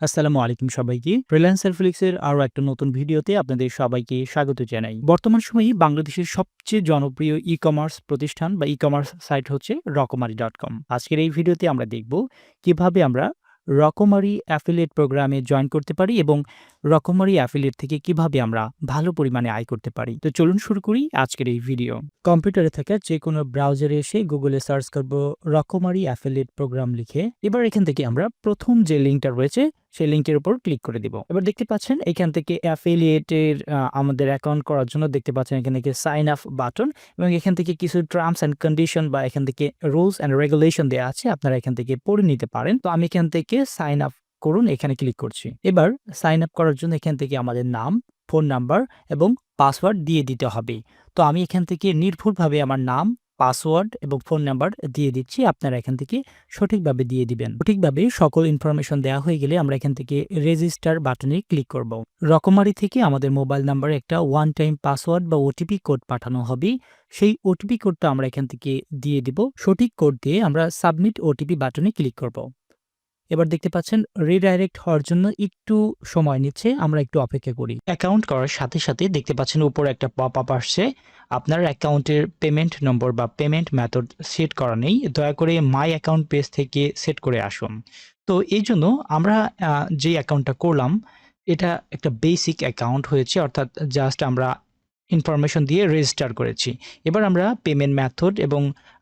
আসসালামু আলাইকুম সবাইকে। ফ্রিল্যান্সার ফ্লিক্সের আরও একটা নতুন ভিডিওতে আপনাদের সবাইকে স্বাগত জানাই। বর্তমান সময়ে বাংলাদেশের সবচেয়ে জনপ্রিয় ই কমার্স প্রতিষ্ঠান বা ই কমার্স সাইট হচ্ছে রকমারি ডট কম আজকের এই ভিডিওতে আমরা দেখব কীভাবে আমরা রকমারি অ্যাফিলিয়েট প্রোগ্রামে জয়েন করতে পারি এবং রকমারি অ্যাফিলিয়েট থেকে কীভাবে আমরা ভালো পরিমাণে আয় করতে পারি। তো চলুন শুরু করি আজকের এই ভিডিও। কম্পিউটারে থাকা যে কোনো ব্রাউজারে এসে গুগলে সার্চ করব রকমারি অ্যাফিলিয়েট প্রোগ্রাম লিখে। এবার এখান থেকে আমরা প্রথম যে লিঙ্কটা রয়েছে সেই লিঙ্কের উপর ক্লিক করে দিব। এবার দেখতে পাচ্ছেন এখান থেকে অ্যাফিলিয়েটের আমাদের অ্যাকাউন্ট করার জন্য দেখতে পাচ্ছেন এখান থেকে সাইন আপ বাটন এবং এখান থেকে কিছু টার্মস অ্যান্ড কন্ডিশন বা এখান থেকে রুলস অ্যান্ড রেগুলেশন দেওয়া আছে, আপনারা এখান থেকে পড়ে নিতে পারেন। তো আমি এখান থেকে সাইন আপ করুন, এখানে ক্লিক করছি। এবার সাইন আপ করার জন্য এখান থেকে আমাদের নাম ফোন নাম্বার এবং পাসওয়ার্ড দিয়ে দিতে হবে। তো আমি এখান থেকে নির্ভুলভাবে আমার নাম পাসওয়ার্ড এবং ফোন নাম্বার দিয়ে দিচ্ছি। আপনারা এখান থেকে সঠিকভাবে দিয়ে দিবেন। সঠিকভাবে সকল ইনফরমেশন দেওয়া হয়ে গেলে আমরা এখান থেকে রেজিস্টার বাটনে ক্লিক করব। রকমারি থেকে আমাদের মোবাইল নাম্বারে একটা ওয়ান টাইম পাসওয়ার্ড বা ওটিপি কোড পাঠানো হবে। সেই ওটিপি কোডটা আমরা এখান থেকে দিয়ে দিব। সঠিক কোড দিয়ে আমরা সাবমিট ওটিপি বাটনে ক্লিক করব। এবার দেখতে পাচ্ছেন রিডাইরেক্ট হওয়ার জন্য একটু সময় নিচ্ছে, আমরা একটু অপেক্ষা করি। অ্যাকাউন্ট করার সাথে সাথে দেখতে পাচ্ছেন, উপরে একটা পপ আপ আসছে। আপনার অ্যাকাউন্টের পেমেন্ট নম্বর বা পেমেন্ট মেথড সেট করা নেই। দয়া করে মাই অ্যাকাউন্ট পেজ থেকে সেট করে আসুন। তো এই জন্য আমরা যে অ্যাকাউন্টটা করলাম, এটা একটা বেসিক অ্যাকাউন্ট হয়েছে। অর্থাৎ জাস্ট আমরা ইনফরমেশন দিয়ে রেজিস্টার করেছি। এবার আমরা পেমেন্ট মেথড এবং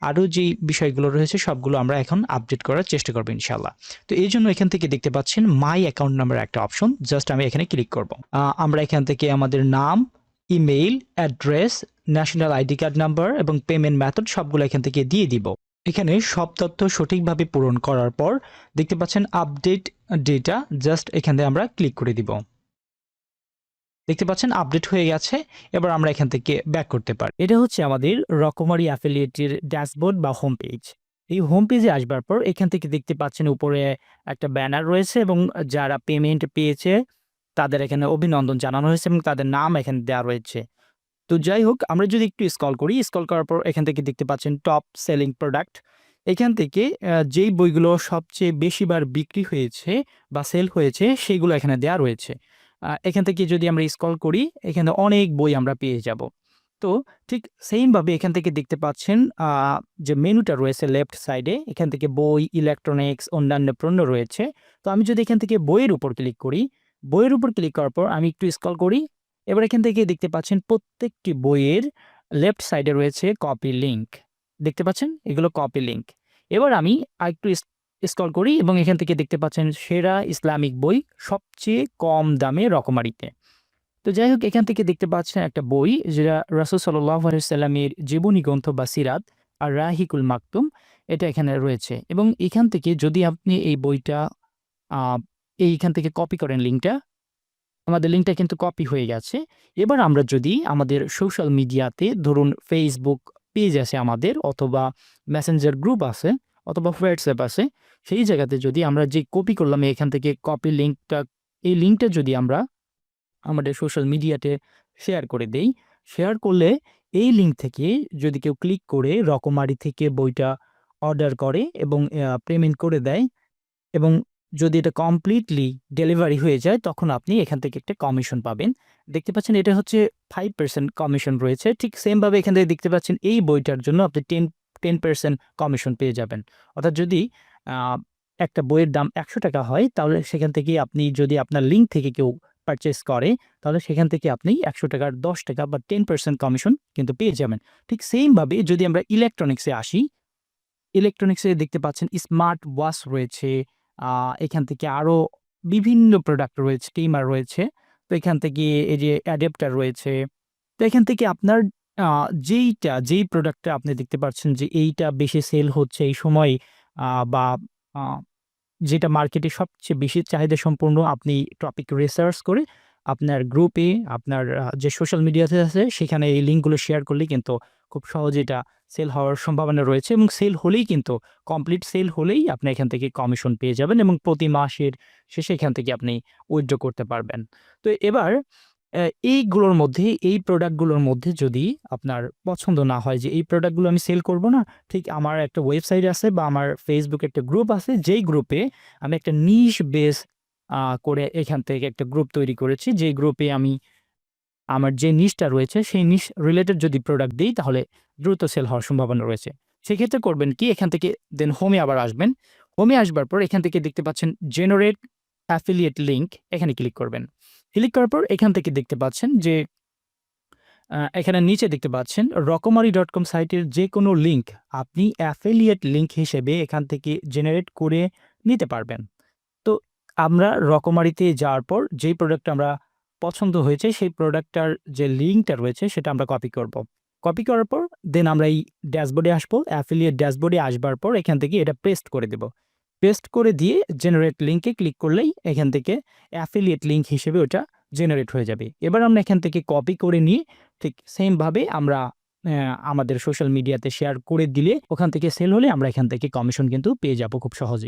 আরও যে বিষয়গুলো রয়েছে, সবগুলো আমরা এখন আপডেট করার চেষ্টা করব ইনশাল্লাহ তো এই জন্য এখান থেকে দেখতে পাচ্ছেন মাই অ্যাকাউন্ট নাম্বার একটা অপশন জাস্ট আমি এখানে ক্লিক করব। আমরা এখান থেকে আমাদের নাম email address national ID card number এবং পেমেন্ট মেথড সবগুলো এখান থেকে দিয়ে দিব। এখানে সব তথ্য সঠিকভাবে পূরণ করার পর দেখতে পাচ্ছেন আপডেট ডেটা জাস্ট এখানে আমরা ক্লিক করে দিব। দেখতে পাচ্ছেন আপডেট হয়ে গেছে। এবার আমরা এখান থেকে ব্যাক করতে পারি। এটা হচ্ছে আমাদের রকমারি অ্যাফিলিয়েটের ড্যাশবোর্ড বা হোম পেজ এই হোম পেজে আসবার পর এখান থেকে দেখতে পাচ্ছেন উপরে একটা ব্যানার রয়েছে এবং যারা পেমেন্ট পেয়েছে, তাদের এখানে অভিনন্দন জানানো হয়েছে এবং তাদের নাম এখানে দেওয়া রয়েছে। তো যাই হোক, আমরা যদি একটু স্কল করি স্কল করার পর এখান থেকে দেখতে পাচ্ছেন টপ সেলিং প্রোডাক্ট এখান থেকে যেই বইগুলো সবচেয়ে বেশিবার বিক্রি হয়েছে বা সেল হয়েছে, সেগুলো এখানে দেওয়া রয়েছে। এখান থেকে যদি আমরা স্কল করি, এখানে অনেক বই আমরা পেয়ে যাব। তো ঠিক সেমভাবে এখান থেকে দেখতে পাচ্ছেন যে মেনুটা রয়েছে লেফট সাইডে এখান থেকে বই ইলেকট্রনিক্স অন্যান্য পণ্য রয়েছে। তো আমি যদি এখান থেকে বইয়ের উপর ক্লিক করি, বইয়ের উপর ক্লিক করার পর আমি একটু স্কল করি, এবার এখান থেকে দেখতে পাচ্ছেন প্রত্যেকটি বইয়ের লেফট সাইডে রয়েছে কপি লিঙ্ক দেখতে পাচ্ছেন? এগুলো কপি লিঙ্ক এবার আমি আরেকটু স্কল করি এবং এখান থেকে দেখতে পাচ্ছেন সেরা ইসলামিক বই সবচেয়ে কম দামে রকমারিতে। তো যাই হোক, এখান থেকে দেখতে পাচ্ছেন একটা বই যেটা রাসুল সাল্লামের জীবনী গ্রন্থ বা সিরাত আর রাহিকুল মাকতুম, এটা এখানে রয়েছে। এবং এখান থেকে যদি আপনি এই বইটা এইখান থেকে কপি করেন লিঙ্কটা, আমাদের লিঙ্কটা কিন্তু কপি হয়ে গেছে। এবার আমরা যদি আমাদের সোশ্যাল মিডিয়াতে ধরুন ফেসবুক পেজ আছে আমাদের অথবা মেসেঞ্জার গ্রুপ আছে অথবা হোয়াটসঅ্যাপ আছে, সেই জায়গাতে যদি আমরা যে কপি করলাম এখান থেকে কপি লিঙ্কটা এই লিঙ্কটা যদি আমরা আমাদের সোশ্যাল মিডিয়াতে শেয়ার করে দেই শেয়ার করলে এই লিঙ্ক থেকে যদি কেউ ক্লিক করে রকমারি থেকে বইটা অর্ডার করে এবং পেমেন্ট করে দেয় এবং যদি এটা কমপ্লিটলি ডেলিভারি হয়ে যায়, তখন আপনি এখান থেকে একটা কমিশন পাবেন। দেখতে পাচ্ছেন এটা হচ্ছে ফাইভ পার্সেন্ট কমিশন রয়েছে। ঠিক সেমভাবে এখান থেকে দেখতে পাচ্ছেন এই বইটার জন্য আপনি টেন টেন পার্সেন্ট কমিশন পেয়ে যাবেন। অর্থাৎ যদি একটা বইয়ের দাম একশো টাকা হয়, তাহলে সেখান থেকে আপনি যদি আপনার লিঙ্ক থেকে কেউ পারচেস করে, তাহলে সেখান থেকে আপনি একশো টাকার দশ টাকা বা টেন পার্সেন্ট কমিশন কিন্তু পেয়ে যাবেন। ঠিক সেমভাবে যদি আমরা ইলেকট্রনিক্সে আসি ইলেকট্রনিক্সে দেখতে পাচ্ছেন স্মার্ট ওয়াচ রয়েছে এখান থেকে আরও বিভিন্ন প্রোডাক্ট রয়েছে টিমার রয়েছে, তো এখান থেকে এই যে অ্যাডাপ্টার রয়েছে, তো এখান থেকে আপনার যেইটা, যেই প্রোডাক্টটা আপনি দেখতে পাচ্ছেন যে এইটা বেশি সেল হচ্ছে এই সময় বা যেটা মার্কেটে সবচেয়ে বেশি চাহিদা সম্পূর্ণ আপনি টপিক রিসার্চ করে আপনার গ্রুপে আপনার যে সোশ্যাল মিডিয়াতে আছে, সেখানে এই লিঙ্কগুলো শেয়ার করলে কিন্তু খুব সহজে এটা সেল হওয়ার সম্ভাবনা রয়েছে এবং সেল হলেই কিন্তু কমপ্লিট সেল হলেই আপনি এখান থেকে কমিশন পেয়ে যাবেন এবং প্রতি মাসের শেষে এখান থেকে আপনি উইথড্র করতে পারবেন। তো এবার এইগুলোর মধ্যে, এই প্রোডাক্টগুলোর মধ্যে যদি আপনার পছন্দ না হয় যে, এই প্রোডাক্টগুলো আমি সেল করব না, ঠিক আমার একটা ওয়েবসাইট আছে বা আমার ফেসবুকে একটা গ্রুপ আছে, যেই গ্রুপে আমি একটা নিশ বেস করে এখান থেকে একটা গ্রুপ তৈরি করেছি। যে গ্রুপে আমি আমার যে নিশটা রয়েছে, সেই নিশ রিলেটেড যদি প্রোডাক্ট দিই, তাহলে দ্রুত সেল হওয়ার সম্ভাবনা রয়েছে। সেক্ষেত্রে করবেন কি এখান থেকে দেন হোমে আবার আসবেন। হোমে আসবার পর এখান থেকে দেখতে পাচ্ছেন জেনারেট অ্যাফিলিয়েট লিঙ্ক এখানে ক্লিক করবেন। ক্লিক করার পর এখান থেকে দেখতে পাচ্ছেন যে এখানে নিচে দেখতে পাচ্ছেন রকমারি ডট কম সাইটের যে কোনো লিঙ্ক আপনি অ্যাফিলিয়েট লিঙ্ক হিসেবে এখান থেকে জেনারেট করে নিতে পারবেন। তো আমরা রকমারিতে যাওয়ার পর যেই প্রোডাক্টটা আমরা পছন্দ হয়েছে সেই প্রোডাক্টটার যে লিঙ্কটা রয়েছে সেটা আমরা কপি করব। কপি করার পর দেন আমরা এই ড্যাশবোর্ডে আসব। অ্যাফিলিয়েট ড্যাশবোর্ডে আসবার পর এখান থেকে এটা পেস্ট করে দেব। পেস্ট করে দিয়ে জেনারেট লিঙ্কে ক্লিক করলেই এখান থেকে অ্যাফিলিয়েট লিঙ্ক হিসেবে ওটা জেনারেট হয়ে যাবে। এবার আমরা এখান থেকে কপি করে নিয়ে ঠিক সেমভাবে আমরা আমাদের সোশ্যাল মিডিয়াতে শেয়ার করে দিলে ওখান থেকে সেল হলে আমরা এখান থেকে কমিশন কিন্তু পেয়ে যাব খুব সহজেই।